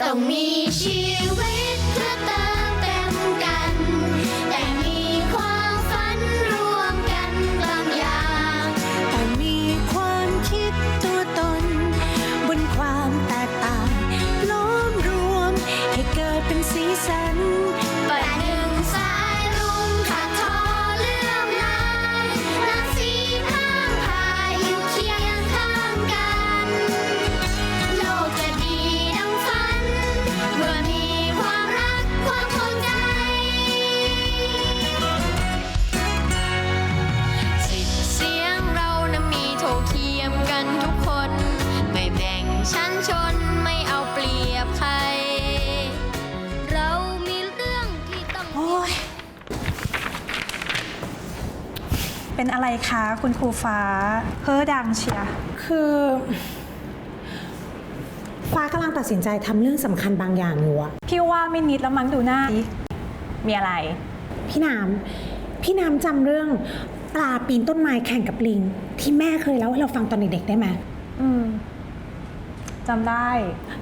ต้อง เป็นอะไรคะคุณครูฟ้า เพ้อดังเชียร์คือ ฟ้ากำลังตัดสินใจทำเรื่องสำคัญบางอย่างอยู่อะพี่ว่าไม่นิดแล้วมั้งดูหน้าดิมีอะไร พี่น้ำพี่น้ำจำเรื่องปลาปีนต้นไม้แข่งกับลิง ที่แม่เคยเล่าให้เราฟังตอนเด็กๆได้ไหมอืมจำได้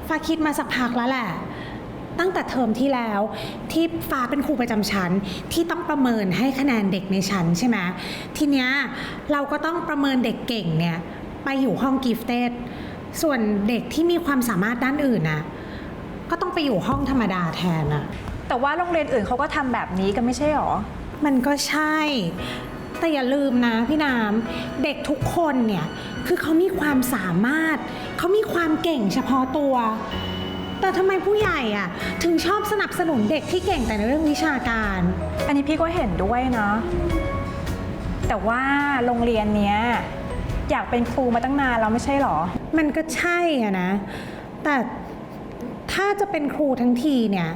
ฟ้าคิดมาสักพักแล้วแหละ ตั้งแต่เทอมที่แล้ว ที่ฟ้าเป็นครูประจำชั้นที่ต้องประเมินให้คะแนนเด็กในชั้นใช่ไหมทีเนี้ยเราก็ต้องประเมินเด็กเก่งเนี่ยไปอยู่ห้องกิฟเต็ดส่วนเด็กที่มีความสามารถด้านอื่นน่ะก็ต้องไปอยู่ห้องธรรมดาแทนน่ะแต่ว่าโรงเรียนอื่นเขาก็ทำแบบนี้กันไม่ใช่หรอ มันก็ใช่ แต่อย่าลืมนะพี่น้ำเด็กทุกคนเนี่ย คือเขามีความสามารถ เขามีความเก่งเฉพาะตัว แต่ทำไมผู้ใหญ่อะถึงชอบสนับสนุนเด็กที่เก่งแต่ในเรื่องวิชาการ อันนี้พี่ก็เห็นด้วยนะแต่ว่าโรงเรียนเนี้ยอยากเป็นครูมาตั้งนานแล้วไม่ใช่หรอ มันก็ใช่อะนะ แต่ถ้าจะเป็นครูทั้งทีเนี่ย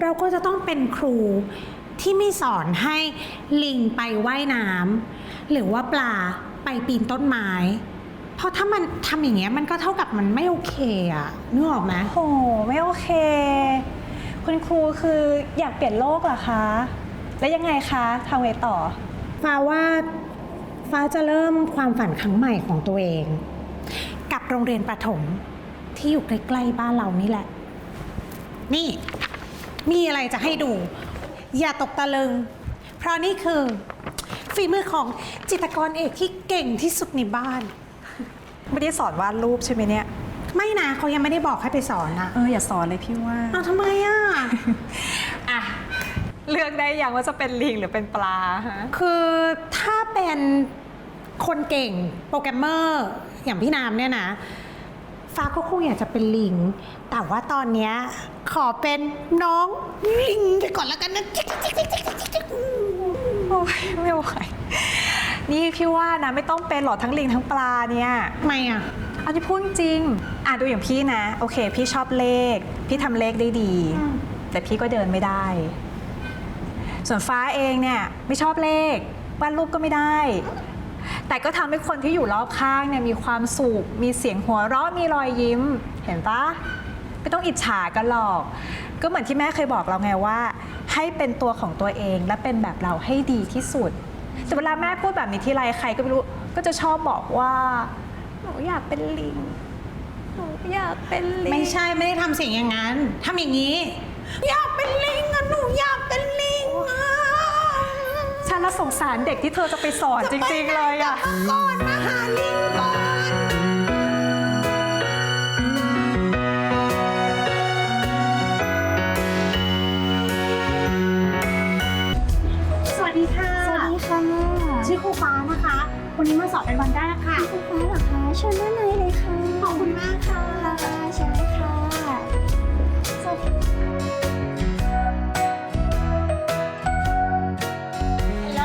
เราก็จะต้องเป็นครูที่ไม่สอนให้ลิงไปไว่ายน้ำหรือว่าปลาไปปีนต้นไม้เพ ราะถ้ามันทำอย่างเงี้ยมันก็เท่ากับมันไม่โอเคอะนึกออกไหมโหไม่โอเค คุณครูคืออยากเปลี่ยนโลกเหรอคะ แล้วยังไงคะทำไงต่อ ฟ้าว่าฟ้าจะเริ่มความฝันครั้งใหม่ของตัวเอง กับโรงเรียนประถมที่อยู่ใกล้ๆบ้านเรานี่แหละ นี่ มีอะไรจะให้ดู อย่าตกตะลึง เพราะนี่คือฝีมือของจิตรกรเอกที่เก่งที่สุดในบ้าน ไม่ได้สอนวาดรูปใช่ไหมเนี่ย ไม่นะเขายังไม่ได้บอกให้ไปสอนนะเอออย่าสอนเลยพี่ว่า เอาทำไมอะ อะ เลือกได้ยังว่าจะเป็นลิงหรือเป็นปลาฮะ คือถ้าเป็นคนเก่งโปรแกรมเมอร์อย่างพี่น้ำเนี่ยนะฟ้าก็คงอยากจะเป็นลิง แต่ว่าตอนเนี้ยขอเป็นน้องลิงไปก่อนแล้วกันนะ โอ้ยไม่ไหว นี่พี่ว่านะไม่ต้องเป็นหรอกทั้งลิงทั้งปลาเนี่ย ทำไมอะ อันนี้พูดจริง อะดูอย่างพี่นะ โอเค พี่ชอบเลข พี่ทำเลขได้ดี อืม แต่พี่ก็เดินไม่ได้ ส่วนฟ้าเองเนี่ยไม่ชอบเลขวาดรูปก็ไม่ได้ แต่ก็ทำให้คนที่อยู่รอบข้างเนี่ยมีความสุข มีเสียงหัวเราะ มีรอยยิ้ม เห็นปะไม่ต้องอิจฉากันหรอก ก็เหมือนที่แม่เคยบอกเราไงว่า ให้เป็นตัวของตัวเองและเป็นแบบเราให้ดีที่สุด แต่เวลาแม่พูดแบบนี้ที่ไรใครก็ไม่รู้ก็จะชอบบอกว่าหนูอยากเป็นลิงหนูอยากเป็นลิงไม่ใช่ไม่ได้ทำเสียงอย่างนั้นทำอย่างนี้ อยากเป็นลิงอะหนูอยากเป็นลิงอะฉันละสงสารเด็กที่เธอจะไปสอนจริง ๆ เลยอะก่อนมาหาลิงก่อน ชื่อครูฟ้านะคะ วันนี้มาสอบเป็นวันแรกค่ะ คุณฟ้าเหรอคะเชิญด้านในเลยค่ะขอบคุณมากค่ะค่ะ เชิญเลยค่ะสวัสดีฮัลโหล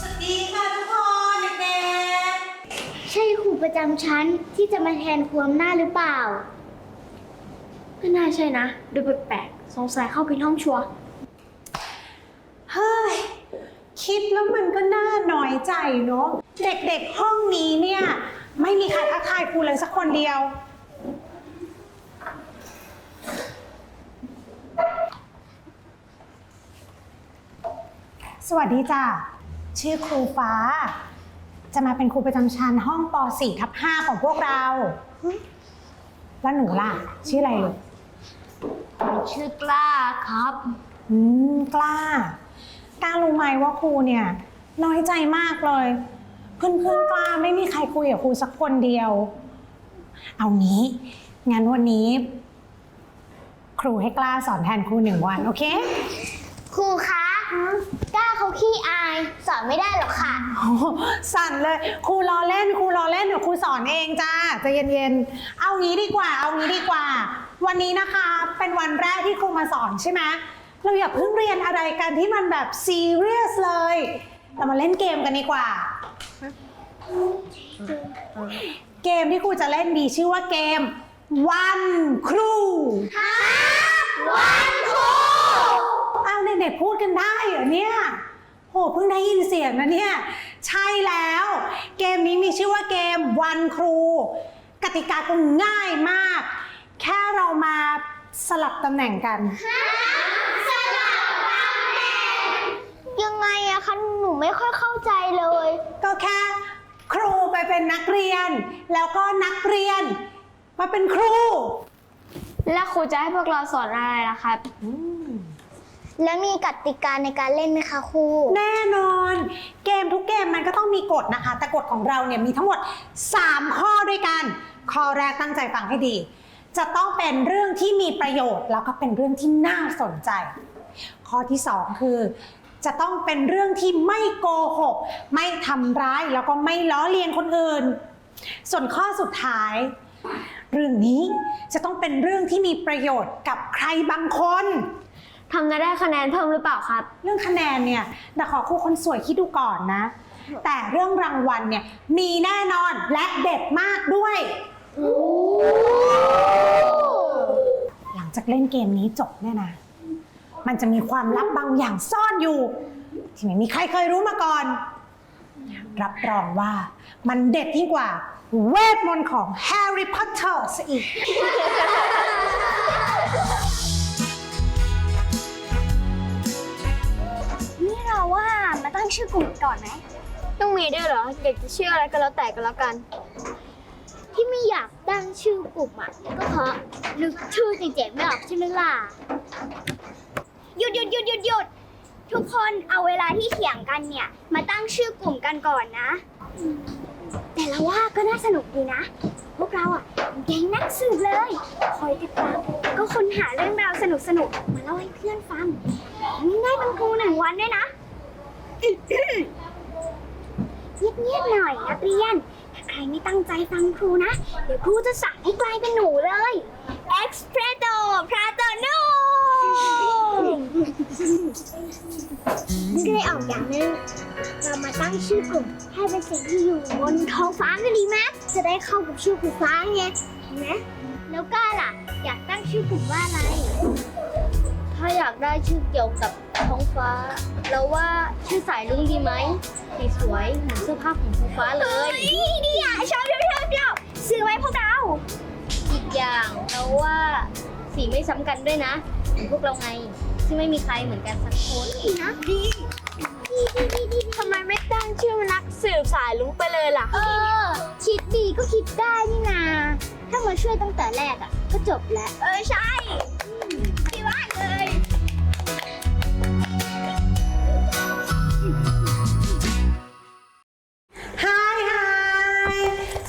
สวัสดีค่ะทุกคนเด็กใช่ครูประจำชั้นที่จะมาแทนครูอำนาจหรือเปล่า ไม่น่าใช่นะ ดูแปลกๆสงสัยเข้าผิดห้องชัวร์ ๆเฮ้ย คิดแล้วมันก็น่าน้อยใจเนาะเด็กๆห้องนี้เนี่ย ไม่มีใครทักทายครูเลยสักคนเดียว สวัสดีจ้ะชื่อครูฟ้า จะมาเป็นครูประจำชั้นห้องป .4 ทับ5ของพวกเรา แล้วหนูล่ะ ชื่ออะไรลูกชื่อกล้าครับ อืม กล้า กล้ารู้ไหมว่าครูเนี่ยน้อยใจมากเลยเพื่อนเพื่อนๆกล้าไม่มีใครคุยกับครูสักคนเดียว เอางี้งั้นวันนี้ ครูให้กล้าสอนแทนครูหนึ่งวันโอเค ครูคะกล้าเขาขี้อาย สอนไม่ได้หรอกค่ะ โอ้โหสั่นเลยครูรอเล่นครูรอเล่นเดี๋ยวครูสอนเองจ้าใจะเย็นๆ เอางี้ดีกว่า เอางี้ดีกว่า วันนี้นะคะเป็นวันแรกที่ครูมาสอนใช่ไหม เราอย่าเพิ่งเรียนอะไรกันที่มันแบบซีเรียสเลย เรามาเล่นเกมกันดีกว่า เกมที่ครูจะเล่นมีชื่อว่าเกม วันครูวันครูอ้าวเด็กๆพูดกันได้เหรอเนี่ยโหเพิ่งได้ยินเสียงนะเนี่ย ใช่แล้ว เกมนี้มีชื่อว่าเกมวันครู กติกาก็ง่ายมาก แค่เรามาสลับตำแหน่งกัน หนูไม่ค่อยเข้าใจเลย ก็แค่ครูไปเป็นนักเรียน แล้วก็นักเรียน มาเป็นครู แล้วครูจะให้พวกเราสอนอะไรล่ะครับ แล้วมีกติกาในการเล่นไหมคะครู แน่นอน เกมทุกเกมมันก็ต้องมีกฎนะคะ แต่กฎของเราเนี่ยมีทั้งหมด 3 ข้อด้วยกัน ข้อแรกตั้งใจฟังให้ดี จะต้องเป็นเรื่องที่มีประโยชน์ แล้วก็เป็นเรื่องที่น่าสนใจ ข้อที่ 2 คือ จะต้องเป็นเรื่องที่ไม่โกหก ไม่ทำร้ายแล้วก็ไม่ล้อเลียนคนอื่น ส่วนข้อสุดท้าย เรื่องนี้จะต้องเป็นเรื่องที่มีประโยชน์กับใครบางคน ทำจะได้คะแนนเพิ่มหรือเปล่าครับ เรื่องคะแนนเนี่ยเดาขอครูคนสวยคิดดูก่อนนะ แต่เรื่องรางวัลเนี่ยมีแน่นอนและเด็ดมากด้วย หลังจากเล่นเกมนี้จบเนี่ยนะ มันจะมีความลับบางอย่างซ่อนอยู่ ที่ไม่มีใครเคยรู้มาก่อน รับรองว่ามันเด็ดยิ่งกว่า เวทมนต์ของแฮร์รี่พอตเตอร์ซะอีก นี่เราว่ามาตั้งชื่อกลุ่มก่อนไหมต้องมีด้วยเหรอ เด็กจะชื่ออะไรก็แล้วแต่กันแล้วกัน ที่ไม่อยากตั้งชื่อกลุ่มอะก็เพราะนึกชื่อเจ๋งๆไม่ออกใช่ไหมล่ะ หยุดหยุดหยุดหยุดหยุดทุกคนเอาเวลาที่เถียงกันเนี่ย มาตั้งชื่อกลุ่มกันก่อนนะ แต่เราว่าก็น่าสนุกดีนะ พวกเราอะแก๊งนักสืบเลย คอยติดตามก็ค้นหาเรื่องราวสนุกสนุกๆมาเล่าให้เพื่อนฟังนี่ได้เป็นครูหนึ่งวันด้วยนะเงียบๆหน่อยนักเรียน ถ้าใครไม่ตั้งใจฟังครูนะ เดี๋ยวครูจะสั่งให้กลายเป็นหนูเลย e x p r e s o p r a t o n o นึกเลยออกอย่างนึงเรามาตั้งชื่อกลุ่มให้เป็นสิ่งที่อยู่บนท้องฟ้าก็ดีไหมจะได้เข้ากับชื่อครูฟ้าไงนไหมแล้วก้าล่ะ อยากตั้งชื่อกลุ่มว่าอะไร ถ้าอยากได้ชื่อเกี่ยวกับท้องฟ้า เราว่าชื่อสายลุงดีไหมสีสวยเหมือนเสื้อผ้าของท้องฟ้าเลยเฮ้ยดีอะชอบชอบชอบชอบซื้อไว้พวกเราอีกอย่างเราว่าสีไม่ซ้ำกันด้วยนะเหมือนพวกเราไง ซึ่งไม่มีใครเหมือนกันสักคนดีนะดีดีดีดีดีทำไมไม่ตั้งชื่อนักสืบสายลุงไปเลยล่ะ เออ คิดดีก็คิดได้นี่นา ถ้ามาช่วยตั้งแต่แรกอะ ก็จบแล้ว เออ ใช่ดีมากเลยฮายฮาย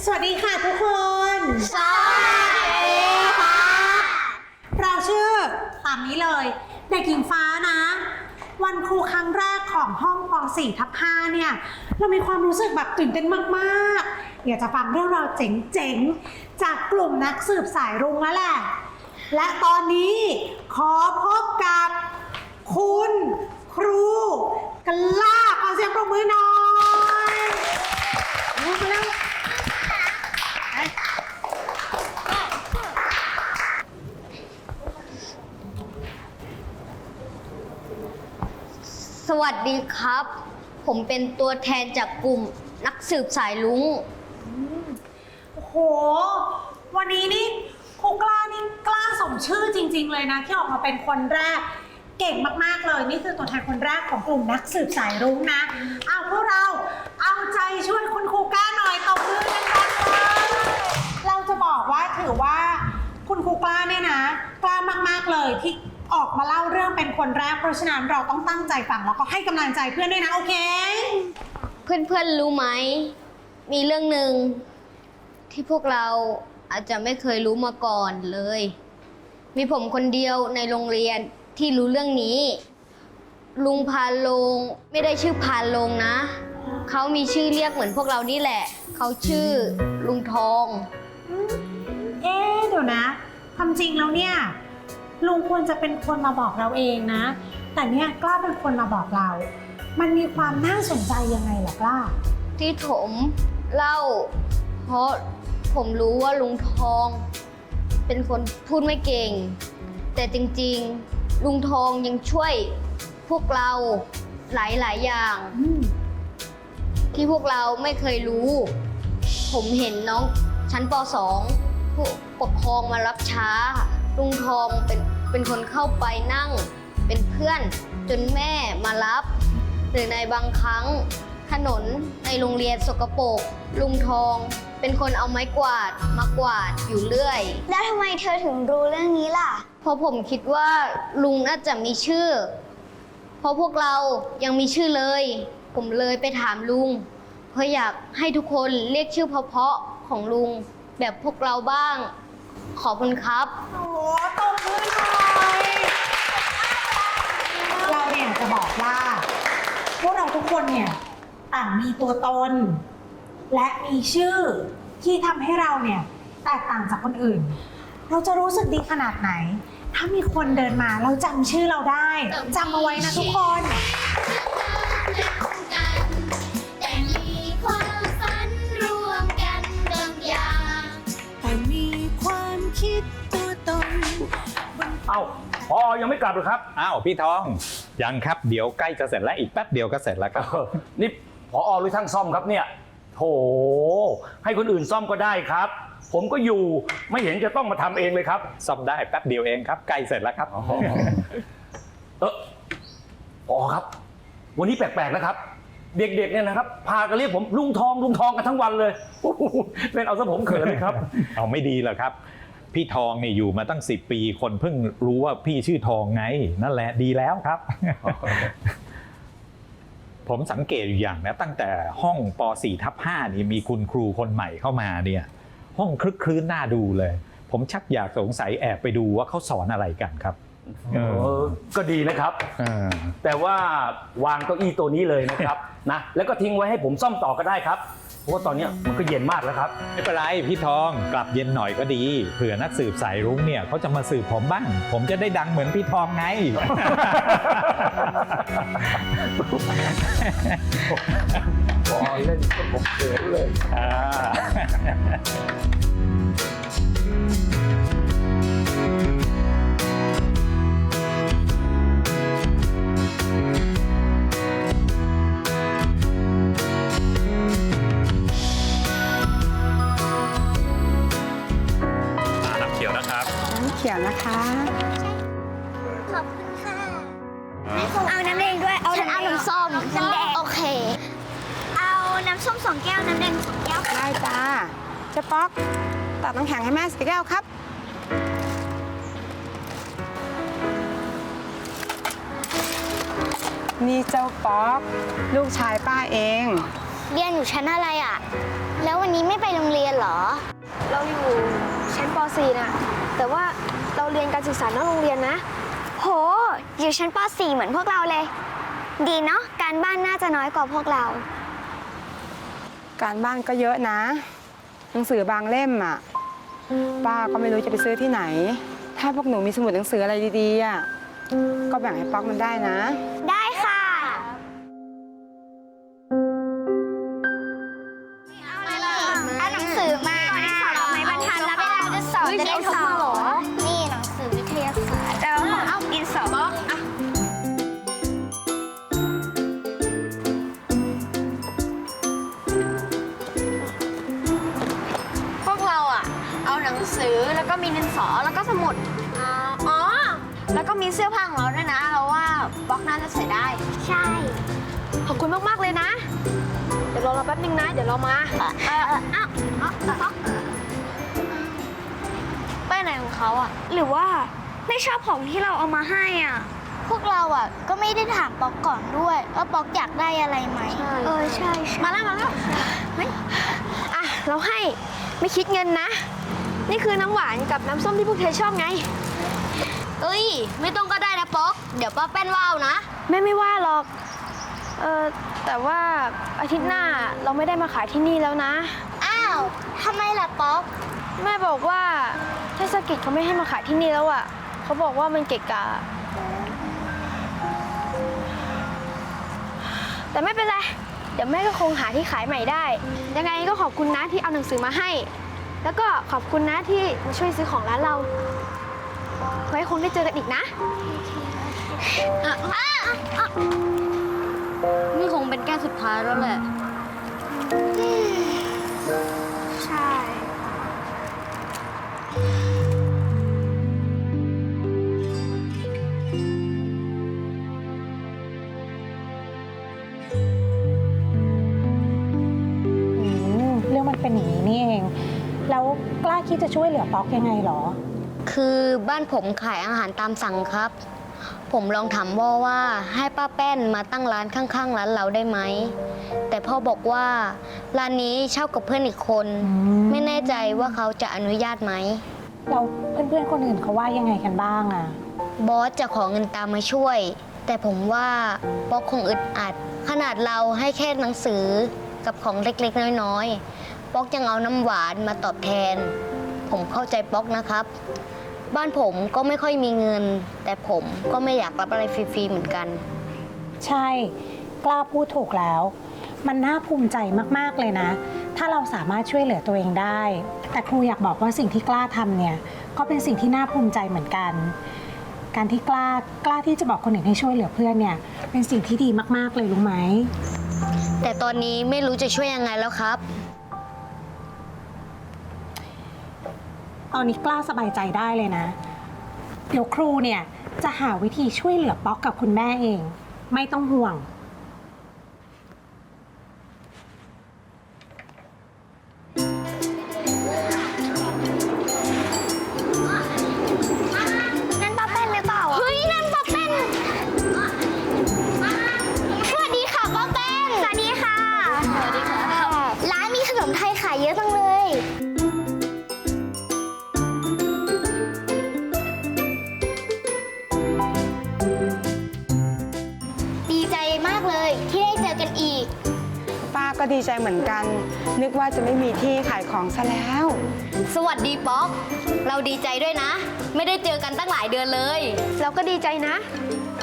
สวัสดีค่ะทุกคน สวัสดีค่ะ เราชื่อตามนี้เลย เด็กหญิงฟ้านะ วันครูครั้งแรกของห้องป .4 ทับ5เนี่ย เรามีความรู้สึกแบบตื่นเต้นมากๆ อยากจะฟังเรื่องราวเจ๋งๆ จากกลุ่มนักสืบสายรุ้งแล้วแหละ และตอนนี้ขอพบกับคุณครูกล้าขอเสียงปรบมือหน่อยมาแล้ว สวัสดีครับ ผมเป็นตัวแทนจากกลุ่มนักสืบสายลุง โอ้โห วันนี้นี่ครูกล้านี่กล้าสมชื่อจริง ๆ เลยนะ ที่ออกมาเป็นคนแรก เก่งมากๆเลย นี่คือตัวแทนคนแรกของกลุ่มนักสืบสายรุ้งนะเอาพวกเราเอาใจช่วยคุณครูกล้าหน่อยตบมือกันกันเลยเราจะบอกว่าถือว่าคุณครูกล้าเนี่ยนะ กล้ามากๆเลยที่ ออกมาเล่าเรื่องเป็นคนแรกเพราะฉะนั้นเราต้องตั้งใจฟังแล้วก็ให้กำลังใจเพื่อนด้วยนะ โอเค เพื่อนๆรู้ไหม มีเรื่องหนึ่งที่พวกเราอาจจะไม่เคยรู้มาก่อนเลย มีผมคนเดียวในโรงเรียนที่รู้เรื่องนี้ ลุงพานลงไม่ได้ชื่อพานลงนะ เขามีชื่อเรียกเหมือนพวกเรานี่แหละ เขาชื่อลุงทอง เอ๊ะเดี๋ยวนะความจริงแล้วเนี่ย ลุงควรจะเป็นคนมาบอกเราเองนะ แต่เนี่ยกล้าเป็นคนมาบอกเรา มันมีความน่าสนใจยังไงล่ะกล้า ที่ผมเล่า เพราะผมรู้ว่าลุงทอง เป็นคนพูดไม่เก่ง แต่จริงๆ ลุงทองยังช่วยพวกเราหลายๆอย่างที่พวกเราไม่เคยรู้ ผมเห็นน้องชั้นป .2 ผู้ปกครองมารับช้า ลุงทองเป็นเป็นคนเข้าไปนั่ง เป็นเพื่อนจนแม่มารับ หรือในบางครั้งถนนในโรงเรียนสกปรกลุงทอง เป็นคนเอาไม้กวาดมากวาดอยู่เรื่อย แล้วทำไมเธอถึงรู้เรื่องนี้ล่ะ เพราะผมคิดว่าลุงน่าจะมีชื่อ เพราะพวกเรายังมีชื่อเลย ผมเลยไปถามลุง เพราะอยากให้ทุกคนเรียกชื่อเพราะๆของลุงแบบพวกเราบ้าง ขอบคุณครับ โอ้ตบมือหน่อยเราเนี่ยจะบอกว่า พวกเราทุกคนเนี่ยต่างมีตัวตน และมีชื่อที่ทำให้เราเนี่ยแตกต่างจากคนอื่น เราจะรู้สึกดีขนาดไหน ถ้ามีคนเดินมาเราจำชื่อเราได้จำเอาไว้นะทุกคน เอ้าพอยังไม่กลับหรือครับอ้าวพี่ทองยังครับเดี๋ยวใกล้จะเสร็จแล้วอีกแป๊บเดียวก็เสร็จแล้วครับเออนี่พอหรือช่างซ่อมครับเนี่ยโถให้คนอื่นซ่อมก็ได้ครับ ผมก็อยู่ไม่เห็นจะต้องมาทำเองเลยครับ ซ่อมได้แป๊บเดียวเองครับใกล้เสร็จแล้วครับ เออพอครับ วันนี้แปลกๆนะครับ เด็กๆเนี่ยนะครับ พากันเรียกผมลุงทองลุงทองกันทั้งวันเลยโอ้โหเป็นเอาซะผมเขินเลยครับ เอาไม่ดีเหรอครับ พี่ทองนี่อยู่มาตั้ง 10 ปี คนเพิ่งรู้ว่าพี่ชื่อทองไง นั่นแหละดีแล้วครับ ผมสังเกตอยู่อย่างนะตั้งแต่ห้องป .4 ทับ5นี่มีคุณครูคนใหม่เข้ามาเนี่ย ห้องคลึกคลื้นน่าดูเลย ผมชักอยากสงสัยแอบไปดูว่าเขาสอนอะไรกันครับเอเอออก็ดีนะครับเออแต่ว่าวางเก้าอี้ตัวนี้เลยนะครับนะแล้วก็ทิ้งไว้ให้ผมซ่อมต่อก็ได้ครับ เพราะว่าตอนเนี้ยมันก็เย็นมากแล้วครับไม่เป็นไรพี่ทองกลับเย็นหน่อยก็ดีเผื่อนักสืบสายรุ้งเนี่ยเขาจะมาสืบผมบ้าง ผมจะได้ดังเหมือนพี่ทองไง พอเล่นก็ผมเขินเลย อ่า เขียวนะคะ ขอบคุณค่ะ เอาน้ำแดงด้วย เอาเอาน้ำส้มน้ำแดง โอเค เอาน้ำส้มสองแก้ว น้ำแดงสองแก้ว ได้จ้าเจ๊ป๊อกตักน้ำแข็งให้แม่สิแก้วครับ นี่เจ้าป๊อกลูกชายป้าเอง เรียนอยู่ชั้นอะไรอะ แล้ววันนี้ไม่ไปโรงเรียนเหรอ เราอยู่ชั้นป .4 น่ะ แต่ว่าเราเรียนการศึกษานอกโรงเรียนนะ โห อยู่ชั้นป .4 เหมือนพวกเราเลย ดีเนาะ การบ้านน่าจะน้อยกว่าพวกเรา การบ้านก็เยอะนะ หนังสือบางเล่มอะ ป้าก็ไม่รู้จะไปซื้อที่ไหน ถ้าพวกหนูมีสมุดหนังสืออะไรดีๆอะ ก็แบ่งให้ป๊อกมันได้นะ ได้ สือแล้วก็มีดินสอแล้วก็สมุดอ๋ออ๋อ แล้วก็มีเสื้อผ้าของเราด้วยนะ เราว่าบล็อกน่าจะใส่ได้ ใช่ ขอบคุณมาก ๆ เลยนะ เดี๋ยวรอเราแป๊บนึงนะ เดี๋ยวเรามาเออเออเอ้าเอ้าเอ้าไปไหนอะไรของเขาอะ หรือว่าไม่ชอบของที่เราเอามาให้อะ พวกเราอะก็ไม่ได้ถามป๊อกก่อนด้วยว่าป๊อกอยากได้อะไรไหมเออใช่มาแล้วมาแล้วอะเราให้ไม่คิดเงินนะ นี่คือน้ำหวานกับน้ำส้มที่พวกเธอชอบไง เอ้ย ไม่ต้องก็ได้นะป๊อก เดี๋ยวป้าแป้นว่าวนะ แม่ไม่ว่าหรอก เออแต่ว่าอาทิตย์หน้าเราไม่ได้มาขายที่นี่แล้วนะ อ้าวทำไมล่ะป๊อกแม่บอกว่าเทศกิจเขาไม่ให้มาขายที่นี่แล้วอะเขาบอกว่ามันเกะกะ แต่ไม่เป็นไร เดี๋ยวแม่ก็คงหาที่ขายใหม่ได้ ยังไงก็ขอบคุณนะที่เอาหนังสือมาให้ แล้วก็ขอบคุณนะที่มาช่วยซื้อของร้านเรา ไว้คงได้เจอกันอีกนะนี่คงเป็นแก้วสุดท้ายแล้วแหละ ใช่ จะช่วยเหลือป๊อกยังไงเหรอ คือบ้านผมขายอาหารตามสั่งครับ ผมลองถามพ่อว่าให้ป้าแป้นมาตั้งร้านข้างๆร้านเราได้ไหม แต่พ่อบอกว่าร้านนี้เช่ากับเพื่อนอีกคนอืมไม่แน่ใจว่าเขาจะอนุญาตไหม เราเพื่อนๆคนอื่นเขาว่ายังไงกันบ้างอะบอสจะขอเงินตามมาช่วย แต่ผมว่าป๊อกคงอึดอัด ขนาดเราให้แค่หนังสือกับของเล็กๆ น้อยๆป๊อกยังเอาน้ำหวานมาตอบแทน ผมเข้าใจป๊อกนะครับ บ้านผมก็ไม่ค่อยมีเงิน แต่ผมก็ไม่อยากรับอะไรฟรีๆเหมือนกัน ใช่ กล้าพูดถูกแล้ว มันน่าภูมิใจมากๆเลยนะ ถ้าเราสามารถช่วยเหลือตัวเองได้ แต่ครูอยากบอกว่าสิ่งที่กล้าทำเนี่ย ก็เป็นสิ่งที่น่าภูมิใจเหมือนกัน การที่กล้ากล้าที่จะบอกคนอื่นให้ช่วยเหลือเพื่อนเนี่ย เป็นสิ่งที่ดีมากๆเลยรู้ไหม แต่ตอนนี้ไม่รู้จะช่วยยังไงแล้วครับ ตอนนี้กล้าสบายใจได้เลยนะ เดี๋ยวครูเนี่ยจะหาวิธีช่วยเหลือป๊อกกับคุณแม่เอง ไม่ต้องห่วง ก็ดีใจเหมือนกัน นึกว่าจะไม่มีที่ขายของซะแล้ว สวัสดีป๊อก เราดีใจด้วยนะ ไม่ได้เจอกันตั้งหลายเดือนเลย เราก็ดีใจนะ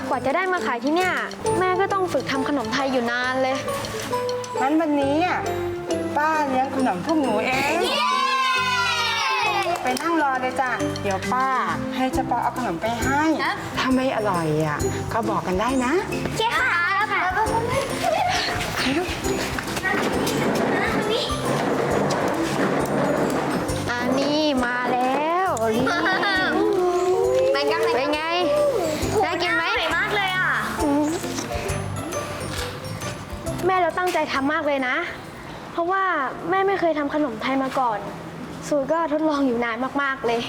กว่าจะได้มาขายที่เนี่ย แม่ก็ต้องฝึกทำขนมไทยอยู่นานเลย งั้นวันนี้อะป้าเลี้ยงขนมพวกหนูเอง ไปนั่งรอเลยจ้ะ เดี๋ยวป้า ให้เจ้าปอเอาขนมไปให้ ถ้าไม่อร่อยอะก็บอกกันได้นะ เจ๊ค่ะ แล้วนี่แบ่งกันเป็นไงน่ากินไหมมากเลยอะ แม่เราตั้งใจทำมากเลยนะ เพราะว่าแม่ไม่เคยทำขนมไทยมาก่อน สูตรก็ทดลองอยู่นานมากๆเลย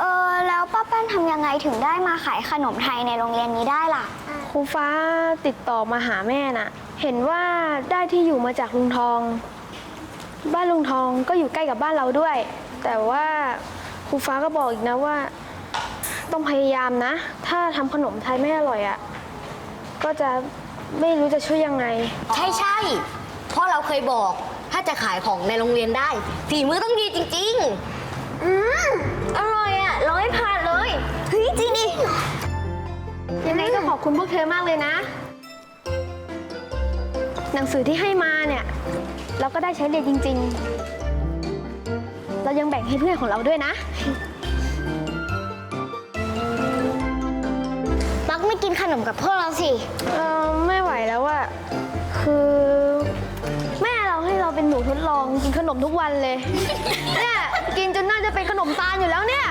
เออ แล้วป้าแป้นทำยังไงถึงได้มาขายขนมไทยในโรงเรียนนี้ได้ล่ะ ครูฟ้าติดต่อมาหาแม่น่ะ เห็นว่าได้ที่อยู่มาจากลุงทอง บ้านลุงทองก็อยู่ใกล้กับบ้านเราด้วย แต่ว่า ครูฟ้าก็บอกอีกนะว่า ต้องพยายามนะ ถ้าทำขนมไทยไม่อร่อยอะ่ะ ก็จะไม่รู้จะช่วยยังไง ใช่ใช่เพราะเราเคยบอกถ้าจะขายของในโรงเรียนได้ฝีมือต้องดีจริง ๆ อืมอร่อยอะ่ะร้อยผ่านเลยเฮ้ยจริงดิ ยังไงก็ขอบคุณพวกเธอมากเลยนะ หนังสือที่ให้มาเนี่ย เราก็ได้ใช้เรียนจริง ๆ เรายังแบ่งให้เพื่อนของเราด้วยนะ บักไม่กินขนมกับพวกเราสิ เออไม่ไหวแล้วอะคือ แม่เราให้เราเป็นหนูทดลองกินขนมทุกวันเลย เนี่ยกินจนน่าจะเป็นขนมตาลอยู่แล้วเนี่ย